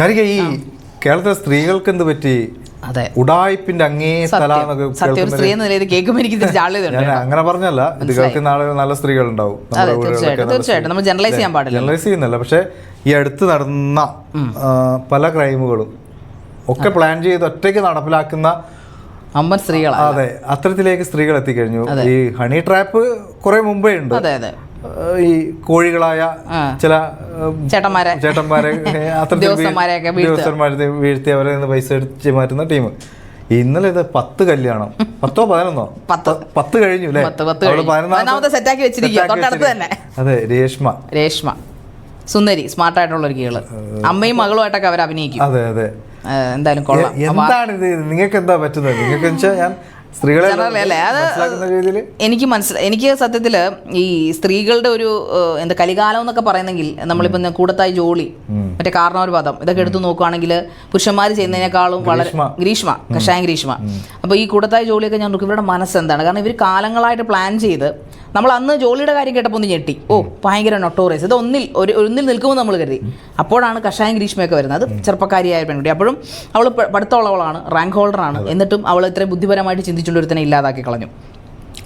ശരിക്കും ഈ കേരളത്തിലെ സ്ത്രീകൾക്ക് എന്ത് പറ്റി? അതെ. ഉടായ്പിന്റെ അങ്ങേ സത്യം. സ്ത്രീ എന്ന നിലയിൽ കേൾക്കുമ്പോൾ എനിക്ക് ഞാൻ അങ്ങനെ പറഞ്ഞല്ല. ഇത് കേൾക്കുന്ന ആളുകൾ നല്ല സ്ത്രീകൾ ഉണ്ടാവും തീർച്ചയായിട്ടും നമ്മൾ ജനറലൈസ് ചെയ്യാൻ പാടില്ല. ജനറലൈസ് ചെയ്യുന്നില്ല. പക്ഷെ ഈ അടുത്ത് നടന്ന പല ക്രൈമുകളും ഒക്കെ പ്ലാൻ ചെയ്ത് ഒറ്റയ്ക്ക് നടപ്പിലാക്കുന്ന അമ്മൻ സ്ത്രീകൾ അതെ അത്തരത്തിലേക്ക് സ്ത്രീകൾ എത്തിക്കഴിഞ്ഞു. ഈ ഹണി ട്രാപ്പ് കുറെ മുമ്പേ ഉണ്ട്. അതെ അതെ. ഈ കോഴികളായ ചില ചേട്ടന്മാരെ. ചേട്ടന്മാരെ അത്തരത്തിൽ വീഴ്ത്തുക. ഉദ്യോഗസ്ഥന്മാരെ വീഴ്ത്തി അവരെ നിന്ന് പൈസ അടിച്ച് മാറ്റുന്ന ടീം. ഇന്നലെ ഇത് പത്ത് കല്യാണം. പത്തോ പതിനൊന്നോ? പത്ത്. പത്ത് കഴിഞ്ഞു അല്ലേ. അതെ രേഷ്മ. രേഷ്മ. സുന്ദരി സ്മാർട്ട് ആയിട്ടുള്ള ഒരു കേൾ അമ്മയും മകളുമായിട്ടൊക്കെ അവർ അഭിനയിക്കും. അതെ അതെ. എന്തായാലും കൊള്ളാം. എന്താണ് ഇത്? നിങ്ങൾക്ക് എന്താ പറ്റുന്നത്? നിങ്ങൾക്ക് വെച്ചാൽ ഞാൻ സ്ത്രീകളെ എനിക്ക് മനസ്സിലായി എനിക്ക് സത്യത്തിൽ ഈ സ്ത്രീകളുടെ ഒരു എന്താ കലികാലം എന്നൊക്കെ പറയുന്നെങ്കിൽ നമ്മളിപ്പോൾ കൂടത്തായി ജോളി മറ്റേ കാരണവർ പദം ഇതൊക്കെ എടുത്തു നോക്കുകയാണെങ്കിൽ പുരുഷന്മാർ ചെയ്യുന്നതിനേക്കാളും വളരെ ഗ്രീഷ്മ. കഷായം ഗ്രീഷ്മ. അപ്പോൾ ഈ കൂടത്തായി ജോലിയൊക്കെ ഞാൻ നോക്കും ഇവരുടെ മനസ്സ് എന്താണ് കാരണം ഇവർ കാലങ്ങളായിട്ട് പ്ലാൻ ചെയ്ത് നമ്മൾ അന്ന് ജോലിയുടെ കാര്യം കേട്ടപ്പോൾ ഒന്ന് ഞെട്ടി. ഓ ഭയങ്കര നൊട്ടോറിയസ് ഇത് ഒന്നിൽ ഒരു ഒന്നിൽ നിൽക്കുമ്പോൾ നമ്മൾ കരുതി. അപ്പോഴാണ് കഷായം ഗ്രീഷ്മയൊക്കെ വരുന്നത്. അത് ചെറുപ്പക്കാരിയായ പെൺകുട്ടി. അപ്പോഴും അവൾ പഠിത്തമുള്ളവളാണ് റാങ്ക് ഹോൾഡറാണ് എന്നിട്ടും അവൾ ഇത്രയും ബുദ്ധിപരമായിട്ട് ചിന്തിച്ചുകൊണ്ട് ഒരുത്തനെ ഇല്ലാതാക്കി കളഞ്ഞു.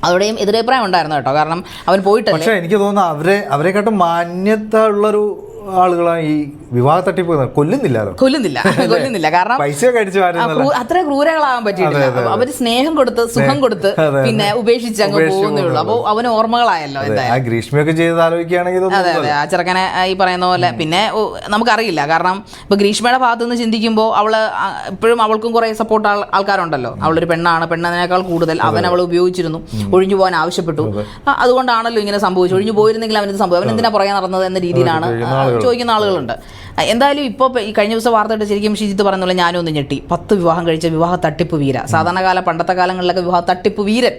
അവിടെയും എതിരഭിപ്രായം ഉണ്ടായിരുന്നു കേട്ടോ. കാരണം അവൻ പോയിട്ടല്ലേ? പക്ഷെ എനിക്ക് തോന്നുന്നു അവരെ അവരെക്കാട്ടും മാന്യത ഉള്ളൊരു ആളുകളാണ് ഈ വിവാഹ തട്ടിപ്പ് കൊല്ലുന്നില്ല കൊല്ലുന്നില്ല. കൊല്ലുന്നില്ല. കാരണം പൈസ അത്ര ക്രൂരകളാവാൻ പറ്റിയിട്ടില്ല. അവർ സ്നേഹം കൊടുത്ത് സുഖം കൊടുത്ത് പിന്നെ ഉപേക്ഷിച്ച് അങ്ങ് പോകുന്നേ ഉള്ളൂ. അപ്പോൾ അവന് ഓർമ്മകളായല്ലോ എന്തായാലും. ഗ്രീഷ്മയൊക്കെ ചെയ്ത് ആലോചിക്കുകയാണെങ്കിൽ അതെ അതെ. ആ ചെറുക്കനെ ഈ പറയുന്ന പോലെ പിന്നെ നമുക്കറിയില്ല. കാരണം ഇപ്പൊ ഗ്രീഷ്മയുടെ ഭാഗത്ത് നിന്ന് ചിന്തിക്കുമ്പോൾ അവൾ ഇപ്പോഴും അവൾക്കും കുറെ സപ്പോർട്ട് ആൾക്കാരുണ്ടല്ലോ. അവളൊരു പെണ്ണാണ്. പെണ്ണതിനേക്കാൾ കൂടുതൽ അവൻ അവൾ ഉപയോഗിച്ചിരുന്നു. ഒഴിഞ്ഞു പോകാൻ ആവശ്യപ്പെട്ടു. അതുകൊണ്ടാണല്ലോ ഇങ്ങനെ സംഭവിച്ചു ഒഴിഞ്ഞു പോയിരുന്നെങ്കിൽ അവന് സംഭവം അവൻ എന്തിനാ പുറകെ നടന്നത് എന്ന രീതിയിലാണ് ചോദിക്കുന്ന ആളുകളുണ്ട്. എന്തായാലും ഇപ്പോൾ ഈ കഴിഞ്ഞ ദിവസം വാർത്ത ഇട്ട് ശരിക്കും ഷിജിത്ത് പറഞ്ഞുള്ള ഞാനും ഒന്ന് ഞെട്ടി. പത്ത് വിവാഹം കഴിച്ച വിവാഹ തട്ടിപ്പ് വീര. സാധാരണ കാല പണ്ടത്തെ കാലങ്ങളിലൊക്കെ വിവാഹ തട്ടിപ്പ് വീരൻ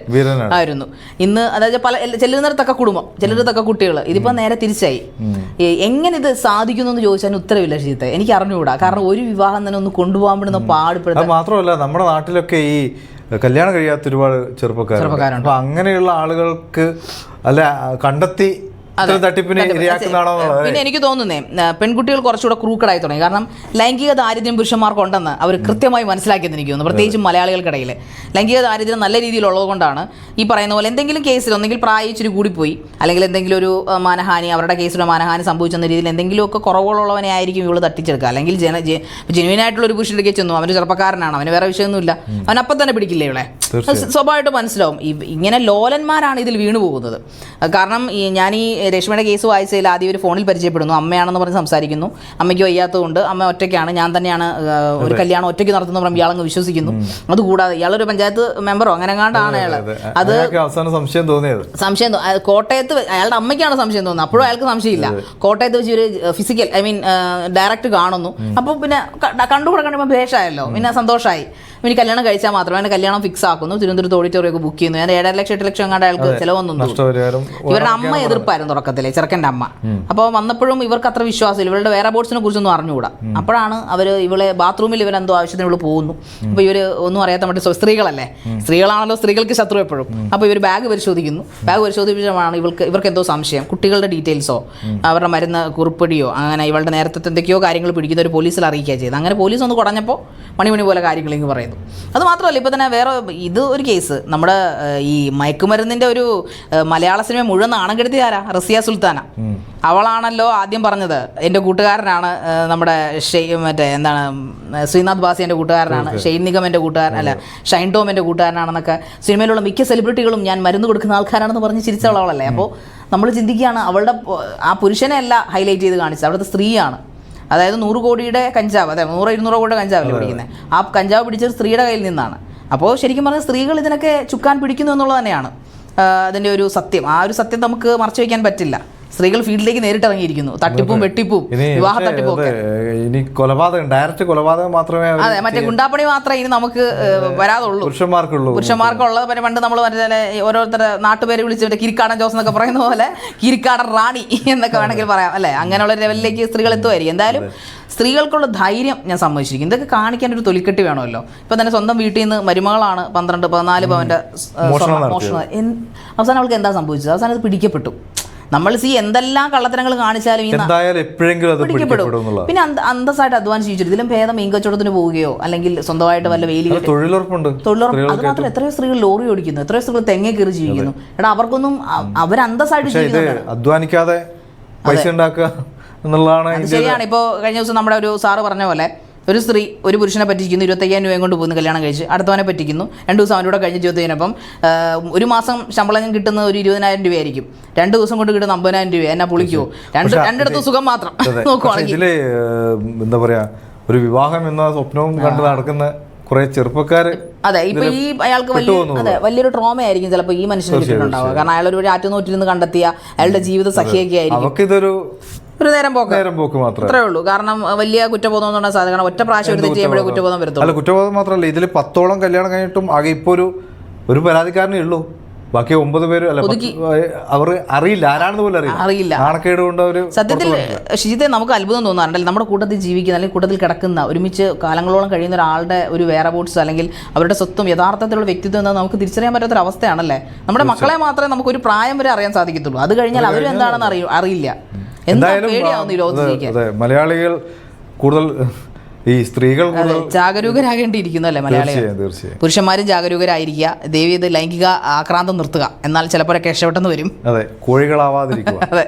ആയിരുന്നു. ഇന്ന് അതായത് പല ചെല്ലുന്നിടത്തൊക്കെ കുടുംബം ചെല്ലുന്നിടത്തൊക്കെ കുട്ടികൾ ഇതിപ്പോൾ നേരെ തിരിച്ചായി. എങ്ങനെ ഇത് സാധിക്കുന്നു എന്ന് ചോദിച്ചാൽ ഉത്തരവില്ല ഷിജിത്ത്. എനിക്ക് അറിഞ്ഞുകൂടാ. കാരണം ഒരു വിവാഹം തന്നെ ഒന്ന് കൊണ്ടുപോകാൻ പറ്റുന്ന പാടുപ്പെടുത്ത അത് മാത്രമല്ല നമ്മുടെ നാട്ടിലൊക്കെ ഈ കല്യാണം കഴിയാത്ത ഒരുപാട് ചെറുപ്പക്കാരുണ്ട്. അപ്പൊ അങ്ങനെയുള്ള ആളുകൾക്ക് അല്ല കണ്ടെത്തി പിന്നെ എനിക്ക് തോന്നുന്നേ പെൺകുട്ടികൾ കുറച്ചുകൂടെ ക്രൂക്കഡായി തുടങ്ങി. കാരണം ലൈംഗിക ദാരിദ്ര്യം പുരുഷന്മാർക്കുണ്ടെന്ന് അവർ കൃത്യമായി മനസ്സിലാക്കിയെന്ന് എനിക്ക് തോന്നുന്നു പ്രത്യേകിച്ചും മലയാളികൾക്കിടയിൽ ലൈംഗിക ദാരിദ്ര്യം നല്ല രീതിയിലുള്ളത് കൊണ്ടാണ് ഈ പറയുന്ന പോലെ എന്തെങ്കിലും കേസിൽ ഒന്നെങ്കിൽ പ്രായം ഇച്ചിരി കൂടിപ്പോയി. അല്ലെങ്കിൽ എന്തെങ്കിലും ഒരു മാനഹാനി അവരുടെ കേസിലൊരു മാനഹാനി സംഭവിച്ചെന്ന രീതിയിൽ എന്തെങ്കിലുമൊക്കെ കുറവുകളുള്ളവനെ ആയിരിക്കും ഇവൾ തട്ടിച്ചെടുക്കുക. അല്ലെങ്കിൽ ജന ജെനുവിൻ ആയിട്ടുള്ള ഒരു പുരുഷന്റെ ചെന്നു. അവന് ചെറുപ്പക്കാരനാണ്. അവന് വേറെ വിഷയമൊന്നുമില്ല. അവൻ അപ്പം തന്നെ പിടിക്കില്ലേ ഇവളെ? സ്വാഭാവികമായിട്ട് മനസ്സിലാവും. ഇങ്ങനെ ലോലന്മാരാണ് ഇതിൽ വീണു പോകുന്നത് കാരണം ഈ ഞാൻ ഈ രശ്മിയുടെ കേസ് വായിച്ചതിൽ ആദ്യം ഒരു ഫോണിൽ പരിചയപ്പെടുന്നു. അമ്മയാണെന്ന് പറഞ്ഞ് സംസാരിക്കുന്നു. അമ്മയ്ക്ക് വയ്യാത്തതുകൊണ്ട് അമ്മ ഒറ്റയ്ക്കാണ്. ഞാൻ തന്നെയാണ് ഒരു കല്യാണം ഒറ്റയ്ക്ക് നടത്തുന്ന പറഞ്ഞ് ഇയാളങ്ങ് വിശ്വസിക്കുന്നു. അതുകൂടാതെ ഇയാളൊരു പഞ്ചായത്ത് മെമ്പറോ അങ്ങനെ കാണാണ് അയാൾ അത്. അവസാനം സംശയം തോന്നിയത്. സംശയം കോട്ടയത്ത് അയാളുടെ അമ്മയ്ക്കാണ് സംശയം തോന്നുന്നത്. അപ്പോഴും അയാൾക്ക് സംശയമില്ല. കോട്ടയത്ത് വെച്ച് ഒരു ഫിസിക്കൽ ഐ മീൻ ഡയറക്റ്റ് കാണുന്നു. അപ്പോൾ പിന്നെ കണ്ടുകൂടെ കണ്ടുമ്പോൾ ഭേഷായല്ലോ. പിന്നെ സന്തോഷമായി ഇനി കല്യാണം കഴിച്ചാൽ മാത്രമേ എന്നെ കല്യാണം ഫിക്സ് ആക്കുന്നു. തിരുവനന്തപുരത്ത് ഓഡിറ്റോറിയം ഒക്കെ ബുക്ക് ചെയ്യുന്നു. ഞാൻ ഏഴര ലക്ഷം എട്ട് ലക്ഷം കണ്ട അയാൾക്ക് ചിലവൊന്നും ഇവരുടെ അമ്മ എതിർപ്പായിരുന്നു തുടക്കത്തിലെ ചെറുക്കന്റെ അമ്മ. അപ്പോൾ വന്നപ്പോഴും ഇവർക്ക് അത്ര വിശ്വാസമില്ല. ഇവരുടെ വേറെ ബോർഡ്സിനെ കുറിച്ചൊന്നും അറിഞ്ഞുകൂടാ. അപ്പോഴാണ് അവർ ഇവളെ ബാത്റൂമിൽ ഇവരെന്തോ ആവശ്യത്തിന് ഇവൾ പോകുന്നു. അപ്പോൾ ഇവർ ഒന്നും അറിയാത്ത മറ്റേ സ്ത്രീകളല്ലേ? സ്ത്രീകളാണല്ലോ സ്ത്രീകൾക്ക് ശത്രു എപ്പോഴും. അപ്പോൾ ഇവർ ബാഗ് പരിശോധിക്കുന്നു. ബാഗ് പരിശോധിപ്പിച്ചാണ് ഇവർക്ക് ഇവർക്ക് എന്തോ സംശയം. കുട്ടികളുടെ ഡീറ്റെയിൽസോ അവരുടെ മരുന്ന് കുറിപ്പടിയോ? അങ്ങനെ ഇവളുടെ നേരത്തെ എന്തൊക്കെയോ കാര്യങ്ങൾ പിടിക്കുന്ന ഒരു പോലീസിൽ അറിയിക്കുക ചെയ്ത് അങ്ങനെ പോലീസ് ഒന്ന് കുടഞ്ഞപ്പോൾ മണിമണി പോലെ കാര്യങ്ങൾ ഇങ്ങ് പറയുന്നു. അത് മാത്രമല്ല ഇപ്പോൾ തന്നെ വേറെ ഇത് ഒരു കേസ് നമ്മുടെ ഈ മയക്കുമരുന്നിന്റെ ഒരു മലയാള സിനിമ മുഴുവൻ നാണം ആരാ? റസിയ സുൽത്താന. അവളാണല്ലോ ആദ്യം പറഞ്ഞത്. എന്റെ കൂട്ടുകാരനാണ് നമ്മുടെ ഷെയ് മറ്റേ എന്താണ് ശ്രീനാഥ് ബാസി എന്റെ കൂട്ടുകാരനാണ് ഷെയ്ൻ നിഗം എന്റെ കൂട്ടുകാരൻ അല്ല ഷൈൻ ടോം എന്റെ കൂട്ടുകാരനാണെന്നൊക്കെ സിനിമയിലുള്ള മിക്ക സെലിബ്രിറ്റികളും ഞാൻ മരുന്ന് കൊടുക്കുന്ന ആൾക്കാരാണെന്ന് പറഞ്ഞ് ചിരിച്ചവളവളല്ലേ അപ്പോൾ നമ്മൾ ചിന്തിക്കുകയാണ് അവളുടെ ആ പുരുഷനെ അല്ല ഹൈലൈറ്റ് ചെയ്ത് കാണിച്ചത്. അവിടുത്തെ സ്ത്രീയാണ്. അതായത് നൂറ് കോടിയുടെ കഞ്ചാവ് അതെ നൂറ് ഇരുന്നൂറ് കോടിയുടെ കഞ്ചാവല്ലേ പിടിക്കുന്നത് ആ കഞ്ചാവ് പിടിച്ചത് സ്ത്രീയുടെ കയ്യിൽ നിന്നാണ്. അപ്പോൾ ശരിക്കും പറഞ്ഞാൽ സ്ത്രീകൾ ഇതിനൊക്കെ ചുക്കാൻ പിടിക്കുന്നു എന്നുള്ളത് തന്നെയാണ്. അതിന്റെ ഒരു സത്യം. ആ ഒരു സത്യം നമുക്ക് മറച്ചു വയ്ക്കാൻ പറ്റില്ല. സ്ത്രീകൾ ഫീൽഡിലേക്ക് നേരിട്ട് ഇറങ്ങിയിരിക്കുന്നു. തട്ടിപ്പും വെട്ടിപ്പും വിവാഹ തട്ടിപ്പും ഇനി കൊലപാതകം ഡയറക്റ്റ് കൊലപാതകം മാത്രമേ അതെ മറ്റേ ഗുണ്ടാപ്പണി മാത്രമേ ഇനി നമുക്ക് വരാതുള്ളൂ. പുരുഷന്മാർക്കുള്ളൂ. പുരുഷന്മാർക്കുള്ള പിന്നെ പണ്ട് നമ്മൾ പറഞ്ഞാൽ ഓരോരുത്തരുടെ നാട്ടുപേര് വിളിച്ച് കിരിക്കാടൻ ജോസ് എന്നൊക്കെ പറയുന്ന പോലെ കിരിക്കാടൻ റാണി എന്നൊക്കെ വേണമെങ്കിൽ പറയാം അല്ലേ? അങ്ങനെയുള്ള ലെവലിലേക്ക് സ്ത്രീകൾ എത്തുമായിരിക്കും എന്തായാലും സ്ത്രീകൾക്കുള്ള ധൈര്യം ഞാൻ സമ്മതിച്ചിരിക്കും ഇതൊക്കെ കാണിക്കാൻ ഒരു തൊലിക്കെട്ടി വേണമല്ലോ. ഇപ്പൊ തന്നെ സ്വന്തം വീട്ടിൽ നിന്ന് മരുമകളാണ് പന്ത്രണ്ട് പതിനാല് പവന്റെ മോഷണം അവസാനം അവൾക്ക് എന്താ സംഭവിച്ചത്? അവസാനം അത് പിടിക്കപ്പെട്ടു. നമ്മൾ സി എന്തെല്ലാം കള്ളത്തരങ്ങൾ കാണിച്ചാലും ഈ ന- എന്തായാലും എപ്പോഴെങ്കിലും അത് പിടിക്കപ്പെടും. പിന്നെ അന്ത- അന്തസ്സായിട്ട് അധ്വാനം ചെയ്യിച്ചു ഇതിലും ഭേദം മീൻ കച്ചവടത്തിന് പോവുകയോ? അല്ലെങ്കിൽ സ്വന്തമായിട്ട് വല്ല അത് തൊഴിലുറപ്പുണ്ട്. തൊഴിലുറപ്പ് അത് മാത്രം എത്രയോ സ്ത്രീകൾ ലോറി ഓടിക്കുന്നു. എത്രയോ സ്ത്രീകൾ തെങ്ങ കയറി ജീവിക്കുന്നു. എടാ അവർക്കൊന്നും അ- അവർ അന്തസ്സായിട്ട് പക്ഷെ ഇത് ജീവിക്കുന്നു അധ്വാനിക്കാതെ പൈസ ഉണ്ടാക്കുക എന്നുള്ളതാണ് അത് ശരിയാണ്. ഇപ്പോൾ കഴിഞ്ഞ ദിവസം നമ്മുടെ ഒരു സാറ് പറഞ്ഞ പോലെ ഒരു സ്ത്രീ ഒരു പുരുഷനെ പറ്റിക്കുന്നു ഇരുപത്തയ്യായിരം രൂപയും കൊണ്ട് പോകുന്നു കല്യാണം കഴിച്ച്. അടുത്തവനെ പറ്റിക്കുന്നു. രണ്ട് ദിവസം അവനോട് കഴിഞ്ഞ് ജീവിതം കഴിഞ്ഞപ്പം ഒരു മാസം ശമ്പളം കിട്ടുന്ന ഒരു ഇരുപതിനായിരം രൂപയായിരിക്കും. രണ്ട് ദിവസം കൊണ്ട് കിട്ടുന്ന അമ്പതിനായിരം രൂപ എന്നാ പുളിക്കുമോ രണ്ട് രണ്ടിടത്തും സുഖം മാത്രം. നോക്കുവാണെങ്കിൽ. എന്താ പറയാ ഒരു വിവാഹം എന്ന സ്വപ്നവും കണ്ട് നടക്കുന്ന കുറെ ചെറുപ്പക്കാർ അതെ ഇപ്പൊ ഈ അയാൾക്ക് വലിയ അതെ വലിയൊരു ട്രോമ ആയിരിക്കും ചിലപ്പോൾ ഈ മനുഷ്യന് കിട്ടുന്നുണ്ടാവുക. കാരണം അയാൾ ഒരു ആറ്റുനോറ്റിരുന്ന് കണ്ടെത്തിയ അയാളുടെ ജീവിത സഖിയൊക്കെ ആയിരിക്കും. ഒരു നേരം പോക്ക്. നേരം പോക്ക് മാത്രമേ അത്രേ ഉള്ളൂ. കാരണം വലിയ കുറ്റബോധം ഒന്നും സാധ്യത കാരണം ഒറ്റ പ്രാവശ്യം ഒരു തെറ്റ് ചെയ്യുമ്പോഴേ കുറ്റബോധം. വരത്തുള്ളൂ. അല്ല കുറ്റബോധം മാത്രമല്ല ഇതിൽ പത്തോളം കല്യാണം കഴിഞ്ഞിട്ടും ആകെ ഇപ്പോൾ ഒരു ഒരു പരാതിക്കാരനേ ഉള്ളൂ. ബാക്കി ഒമ്പത് പേര് അല്ല അവർ അറിയില്ല. ആരാണെന്ന് പോലും അറിയില്ല. അറിയില്ല. നാണക്കേട് കൊണ്ട് അവർ സത്യത്തിൽ ഷിജിത്തെ നമുക്ക് അത്ഭുതം തോന്നാറുണ്ടല്ലോ നമ്മുടെ കൂട്ടത്തിൽ ജീവിക്കുന്ന അല്ലെങ്കിൽ കൂട്ടത്തിൽ കിടക്കുന്ന ഒരുമിച്ച് കാലങ്ങളോളം കഴിയുന്ന ഒരാളുടെ ഒരു വേറെ ബോട്ട്സ് അല്ലെങ്കിൽ അവരുടെ സ്വത്തും യഥാർത്ഥത്തിലുള്ള വ്യക്തിത്വം എന്താ നമുക്ക് തിരിച്ചറിയാൻ പറ്റാത്തൊരു അവസ്ഥയാണല്ലേ? നമ്മുടെ മക്കളെ മാത്രമേ നമുക്ക് ഒരു പ്രായം വരെ അറിയാൻ സാധിക്കത്തുള്ളൂ. അത് കഴിഞ്ഞാൽ അവരും എന്താണെന്ന് അറിയ അറിയില്ല. എന്താ പേടിയാവുന്നു ഈ ലോകത്ത് അതെ, ജീവിക്കാൻ? അതെ മലയാളികൾ കൂടുതൽ ഈ സ്ത്രീകൾ ജാഗരൂകരാകേണ്ടിയിരിക്കുന്നു അല്ലേ മലയാളികൾ? പുരുഷന്മാരും ജാഗരൂകരായിരിക്കുക. ദേവി ഇത് ലൈംഗിക ആക്രാന്തം നിർത്തുക. എന്നാൽ ചിലപ്പോഴൊക്കെ രക്ഷപ്പെട്ടെന്ന് വരും. അതെ കോഴികളാവാതിരിക്കുക. അതെ.